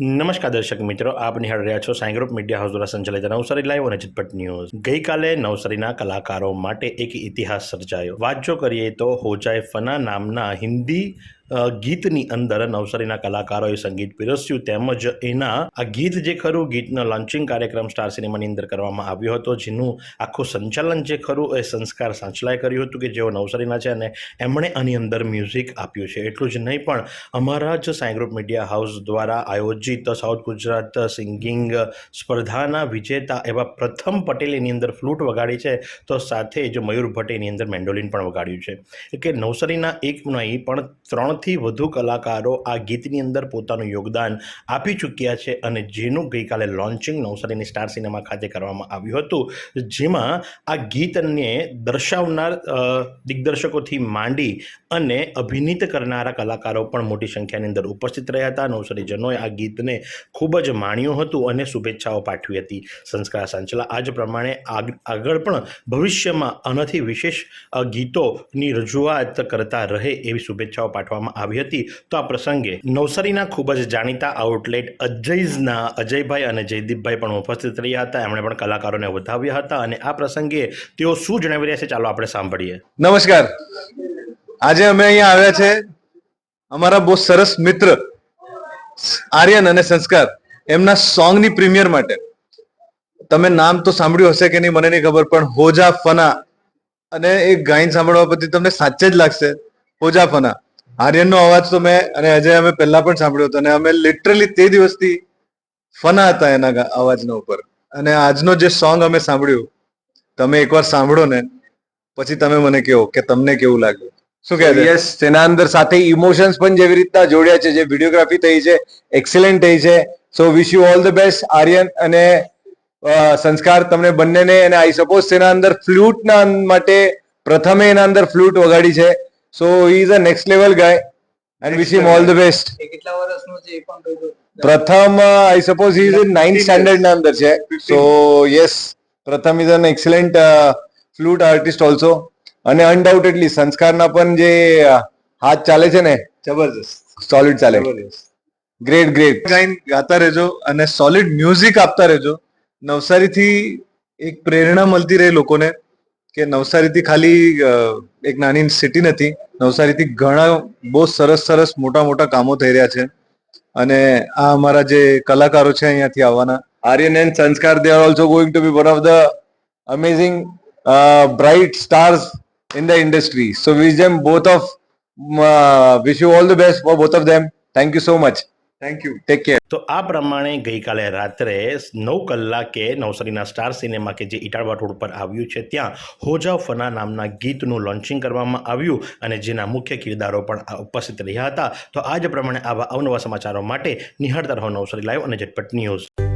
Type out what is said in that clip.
નમસ્કાર દર્શક મિત્રો, આપ નિહાળ રહ્યા છો સાઈ ગ્રુપ મીડિયા હાઉસ દ્વારા સંચાલિત નવસારી લાઈવ અને ઝટપટ ન્યૂઝ. ગઈકાલે નવસારીના કલાકારો માટે એક ઇતિહાસ સર્જાયો. વાત જો કરીએ તો હોજાય ફના નામના હિન્દી ગીતની અંદર નવસારીના કલાકારોએ સંગીત પીરસ્યું તેમજ એના, આ ગીત જે ખરું, ગીતનો લોન્ચિંગ કાર્યક્રમ સ્ટાર સિનેમાની અંદર કરવામાં આવ્યો હતો, જેનું આખું સંચાલન જે ખરું, એ સંસ્કાર સાંચલાએ કર્યું હતું કે જેઓ નવસારીના છે અને એમણે આની અંદર મ્યુઝિક આપ્યું છે. એટલું જ નહીં પણ અમારા જ સાઈ ગ્રુપ મીડિયા હાઉસ દ્વારા આયોજિત સાઉથ ગુજરાત સિંગિંગ સ્પર્ધાના વિજેતા એવા પ્રથમ પટેલ એની અંદર ફ્લૂટ વગાડી છે, તો સાથે જ મયુર ભટ્ટ એની અંદર મેન્ડોલિન પણ વગાડ્યું છે. એટલે નવસારીના એક નહીં, પણ ત્રણથી વધુ કલાકારો આ ગીતની અંદર પોતાનું યોગદાન આપી ચૂક્યા છે અને જેનું ગઈકાલે લોન્ચિંગ નવસારીની સ્ટાર સિનેમા ખાતે કરવામાં આવ્યું હતું, જેમાં આ ગીતને દર્શાવનાર દિગ્દર્શકોથી માંડી અને અભિનીત કરનારા કલાકારો પણ મોટી સંખ્યાની અંદર ઉપસ્થિત રહ્યા હતા. નવસારીજનોએ આ ગીતને ખૂબ જ માણ્યું હતું અને શુભેચ્છાઓ પાઠવી હતી. સંસ્કાર સંચલા આજ પ્રમાણે આગ- આગળ પણ ભવિષ્યમાં આનાથી વિશેષ ગીતોની રજૂઆત કરતા રહે એવી શુભેચ્છાઓ પાઠવવામાં આવી હતી. તો આ પ્રસંગે નવસારીના ખૂબ જ જાણીતા આઉટલેટ અજયઝના અજયભાઈ અને જયદીપભાઈ પણ ઉપસ્થિત રહ્યા હતા. એમણે પણ કલાકારોને વધાવ્યા હતા અને આ પ્રસંગે તેઓ શું જણાવી રહ્યા છે ચાલો આપણે સાંભળીએ. નમસ્કાર. આજે અમે અહીંયા આવ્યા છે. અમારા બહુ સરસ મિત્ર આર્યન અને સંસ્કાર, એમના સોંગની પ્રીમિયર માટે. તમે નામ તો સાંભળ્યું હશે કે નહીં, મને નહીં ખબર, પણ હોજા ફના અને એ ગાયન સાંભળવા પછી તમને સાચે જ લાગશે. હોજા ફના આર્યનનો અવાજ તો મેં અને અજય અમે પહેલા પણ સાંભળ્યો હતો અને અમે લિટરલી તે દિવસથી ફના હતા એના અવાજના ઉપર. અને આજનો જે સોંગ અમે સાંભળ્યું, તમે એકવાર સાંભળો ને, પછી તમે મને કહો કે તમને કેવું લાગ્યું. શું કહે યસ તેના અંદર સાથે ઇમોશન્સ પણ જેવી રીતના જોડ્યા છે, જે વિડીયોગ્રાફી થઈ છે એક્સેલન્ટ થઈ છે. So wish you all the best Aryan અને સંસ્કાર તમને બંનેને. અને આઈ સપોઝ તેના અંદર ફ્લૂટના માટે પ્રથમે એના અંદર ફ્લૂટ વગાડી છે. So he is a next level guy and wish him all the best એ કેટલા વર્ષનો છે એ પણ કહી Pratham I suppose he is in 9th standard ના અંદર છે so yes Pratham is an excellent flute artist also અને અનડાઉટેડલી સંસ્કારના પણ જે હાથ ચાલે છે ને જબરજસ્ત સોલિડ ચાલે ગ્રેટ ગ્રેટ ગાઈન ગાતા રહેજો અને સોલિડ મ્યુઝિક આપતા રહેજો નવસારીથી એક પ્રેરણા મળતી રહે લોકોને કે નવસારીથી ખાલી એક નાની સિટી નથી નવસારીથી ઘણા બહુ સરસ સરસ મોટા મોટા કામો થઈ રહ્યા છે અને આ અમારા જે કલાકારો છે અહીંયાથી આવવાના Aryan and Sanskar are also going to be one of the amazing uh, bright stars in the industry so wish them both of uh, wish you all the best for both of them thank you so thank you take care તો આ પ્રમાણે ગઈકાલે રાત્રે નવ કલાકે નવસારીના star cinema કે જે ઇટાળવા રોડ પર આવ્યું છે ત્યાં હોજા ફના નામના ગીતનું લોન્ચિંગ કરવામાં આવ્યું અને જેના મુખ્ય કિરદારો પણ ઉપસ્થિત રહ્યા હતા. તો આ જ પ્રમાણે આવા અવનવા સમાચારો માટે નિહાળતા રહો નવસારી લાઈવ અને ઝટપટ ન્યૂઝ.